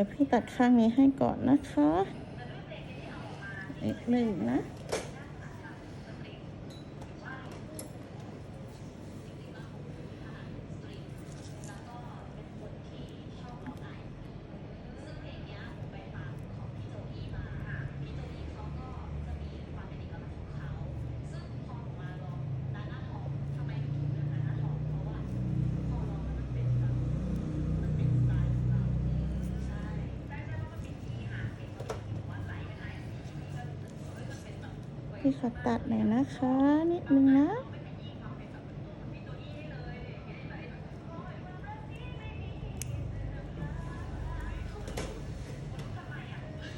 ดี๋ยวพี่ตัดข้างนี้ให้ก่อนนะคะ อีกหนึ่งนะ พี่ขอตัดหน่อยนะคะ นิดนึงนะ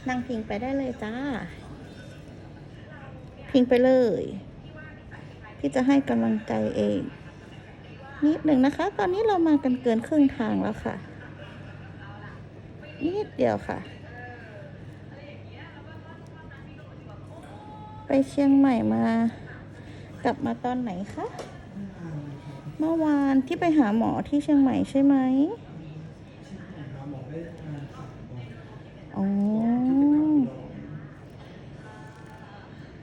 นั่งพิงไปได้เลยจ้า พิงไปเลยพี่จะให้กำลังใจเอง นิดหนึ่งนะคะ ตอนนี้เรามากันเกินครึ่งทางแล้วค่ะ นิดเดียวค่ะ ไปเชียงใหม่มา กลับมาตอนไหนคะ เมื่อวานที่ไปหาหมอที่เชียงใหม่ใช่ไหมอ๋อ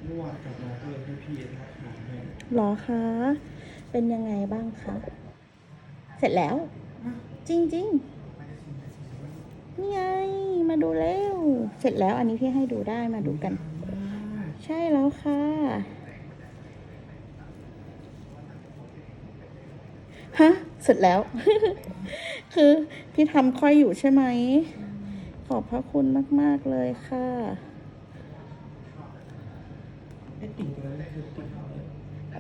เมื่อวานกลับมาก็เลยให้พี่ทักหาให้เหรอคะ เป็นยังไงบ้างคะ เสร็จแล้ว จริงๆนี่ไง มาดูแล้ว เสร็จแล้วอันนี้พี่ให้ดูได้มาดูกัน ช่แล้วค่ะ ฮะ เสร็จแล้ว คือพี่ทำค่อยอยู่ใช่ไหม ขอบพระคุณมาก ๆ เลยค่ะ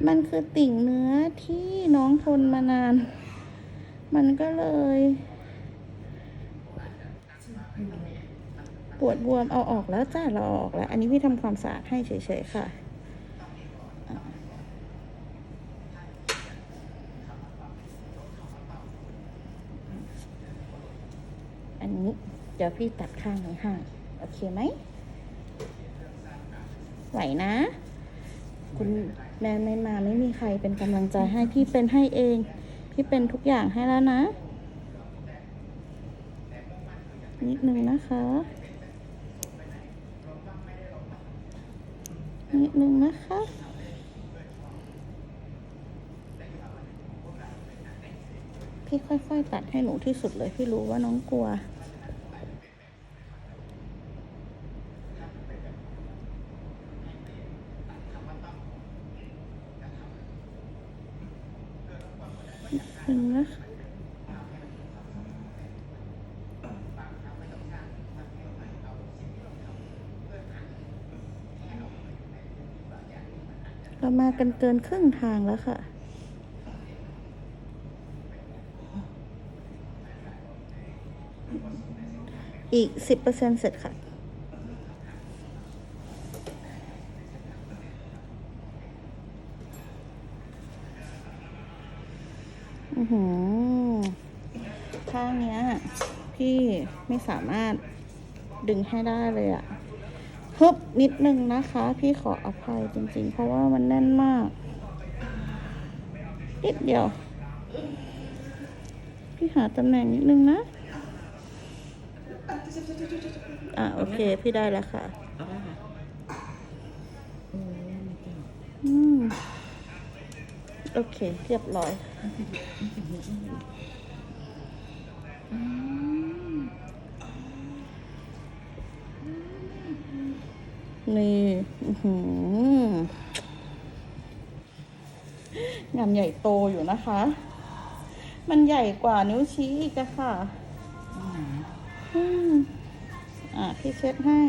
มันคือติ่งเนื้อที่น้องทนมานาน มันก็เลย ปวดบวมเอาออกแล้วจ้าเราเอาออกแล้ว อันนี้พี่ทำความสะอาดให้เฉยๆค่ะอันนี้เดี๋ยวพี่ตัดข้างนี้ให้โอเคไหมไหวนะ คุณแม่ไม่มาไม่มีใครเป็นกำลังใจให้พี่เป็นให้เอง พี่เป็นทุกอย่างให้แล้วนะ นิดนึงนะคะ นิดนึงนะคะพี่ค่อยๆ ตัดให้หนูที่สุดเลยพี่รู้ว่าน้องกลัวนึงนะคะ เรามากันเกินครึ่งทางแล้วค่ะ อีกสิบเปอร์เซ็นเสร็จค่ะอือหือข้างเนี้ย พี่ไม่สามารถดึงให้ได้เลยอะ ฮึบนิดนึงนะคะ พี่ขออภัยจริงๆ เพราะว่ามันแน่นมาก นิดเดียว พี่หาตำแหน่งนิดนึงนะ อะโอเค พี่ได้แล้วค่ะ อืม โอเค เรียบร้อย นี่งานใหญ่โตอยู่นะคะ มันใหญ่กว่านิ้วชี้อีกอะค่ะอะ พี่เช็ดให้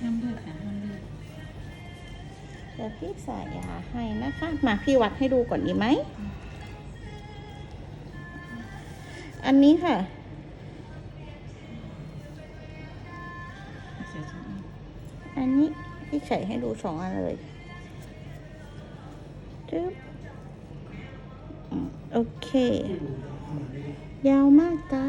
ห้ามเลือดนะห้ามเลือดเดี๋ยวพี่ใส่ยาให้นะคะ มาพี่วัดให้ดูก่อนดีไหม อันนี้ค่ะ ใส่ให้ดูสองอันเลยจึ๊บอืมโอเค ยาวมากจ้า